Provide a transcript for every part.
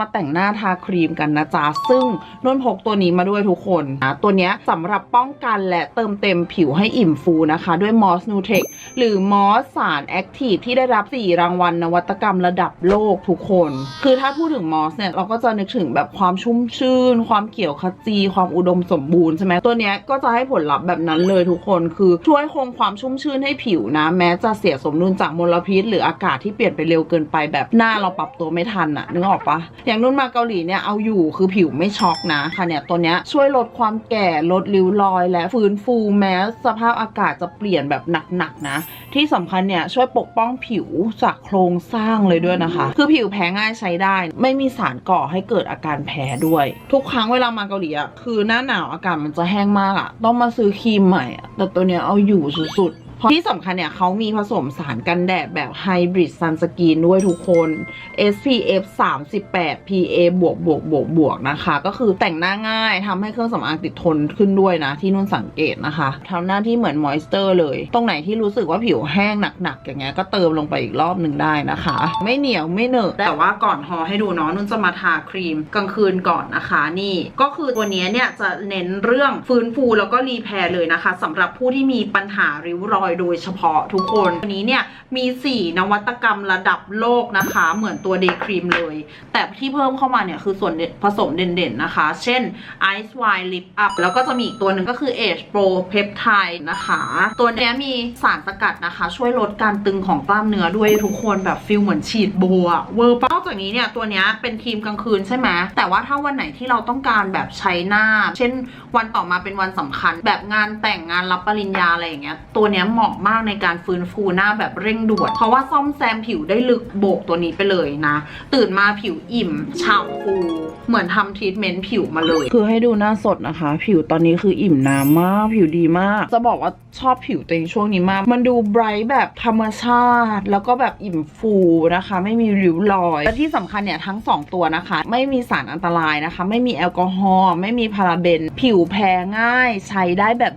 มาแต่งหน้าทาครีมกันนะจ๊ะ ซึ่งนุ่นพกตัวนี้มาด้วยทุกคนนะตัวนี้สำหรับป้องกันและเติมเต็มผิวให้อิ่มฟูนะคะ ด้วย Moss n u t e c หรือ Moss สารแอคทีฟที่ได้รับ 4 รางวัลนวัตกรรมระดับโลกทุกคน คือถ้าพูดถึง Moss เนี่ย เราก็จะนึกถึงแบบความชุ่มชื่น ความเขียวขจี ความอุดมสมบูรณ์ใช่ไหมตัวนี้ก็จะให้ผลลัพธ์แบบนั้นเลยทุกคน คือช่วยคงความชุ่มชื่นให้ผิวนะ แม้จะเสียสมดุลจากมลพิษ หรืออากาศที่เปลี่ยนไปเร็วเกินไปแบบหน้าเราปรับตัวไม่ทันอะนึกออกปะอย่างนุ่นมาเกาหลีเนี่ยเอาอยู่คือผิวไม่ช็อกนะค่ะเนี่ยตัวเนี้ยช่วยลดความแก่ลดริ้วรอย และฟื้นฟูแม้สภาพอากาศจะเปลี่ยนแบบหนักๆนะ ที่สำคัญเนี่ยช่วยปกป้องผิวจากโครงสร้างเลยด้วยนะคะ คือผิวแพ้ง่ายใช้ได้ ไม่มีสารก่อให้เกิดอาการแพ้ด้วย ทุกครั้งเวลามาเกาหลีอะคือหน้าหนาวอากาศมันจะแห้งมากอะต้องมาซื้อครีมใหม่แต่ตัวเนี้ยเอาอยู่สุดๆ ที่สำคัญเนี่ยเขามีผสมสารกันแดดแบบไฮบริดซันสกรีนด้วยทุกคน SPF 38 PA บวกบวกบวกบวกนะคะ ก็คือแต่งหน้าง่ายทำให้เครื่องสำอางติดทนขึ้นด้วยนะ ที่นุ่นสังเกตนะคะทำหน้าที่เหมือนมอยส์เจอร์เลย ตรงไหนที่รู้สึกว่าผิวแห้งหนักๆ อย่างเงี้ยก็เติมลงไปอีกรอบหนึ่งได้นะคะ ไม่เหนียวไม่เหนอะแต่ว่าก่อนทอให้ดูเนาะนุ่นจะมาทาครีมกลางคืนก่อนนะคะ นี่ก็คือตัวนี้เนี่ยจะเน้นเรื่องฟื้นฟูแล้วก็รีแพร์เลยนะคะสำหรับผู้ที่มีปัญหาริ้วรอยโดยเฉพาะทุกคนวันนี้เนี่ยมี 4 นวัตกรรมระดับโลกนะคะ เหมือนตัวเดย์ครีมเลย แต่ที่เพิ่มเข้ามาเนี่ยคือส่วนผสมเด่นๆนะคะ เช่น Ice Wine Lip Up แล้วก็จะมีอีกตัวหนึ่งก็คือ Age Pro Peptide นะคะ ตัวนี้มีสารสกัดนะคะ ช่วยลดการตึงของกล้ามเนื้อด้วยทุกคนแบบฟิลเหมือนฉีดโบอะเวอร์ปนอกจากนี้เนี่ยตัวนี้เป็นครีมกลางคืนใช่ไหมแต่ว่าถ้าวันไหนที่เราต้องการแบบใช้หน้า เช่นวันต่อมาเป็นวันสำคัญ แบบงานแต่งงานรับปริญญาอะไรอย่างเงี้ยตัวเนี้ยเหมาะมากในการฟื้นฟูหน้าแบบเร่งด่วน เพราะว่าซ่อมแซมผิวได้ลึกโบกตัวนี้ไปเลยนะ ตื่นมาผิวอิ่มฉ่ำฟู เหมือนทำทรีทเมนต์ผิวมาเลย คือให้ดูหน้าสดนะคะ ผิวตอนนี้คืออิ่มน้ำมาก ผิวดีมาก จะบอกว่าชอบผิวตัวเองช่วงนี้มาก มันดูไบรท์แบบธรรมชาติ แล้วก็แบบอิ่มฟูนะคะ ไม่มีริ้วรอย และที่สำคัญเนี่ยทั้ง 2 ตัวนะคะ ไม่มีสารอันตรายนะคะ ไม่มีแอลกอฮอล์ไม่มีพาราเบน ผิวแพ้ง่าย ใช้ได้แบบ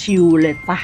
ชิลๆเลยจ้ะ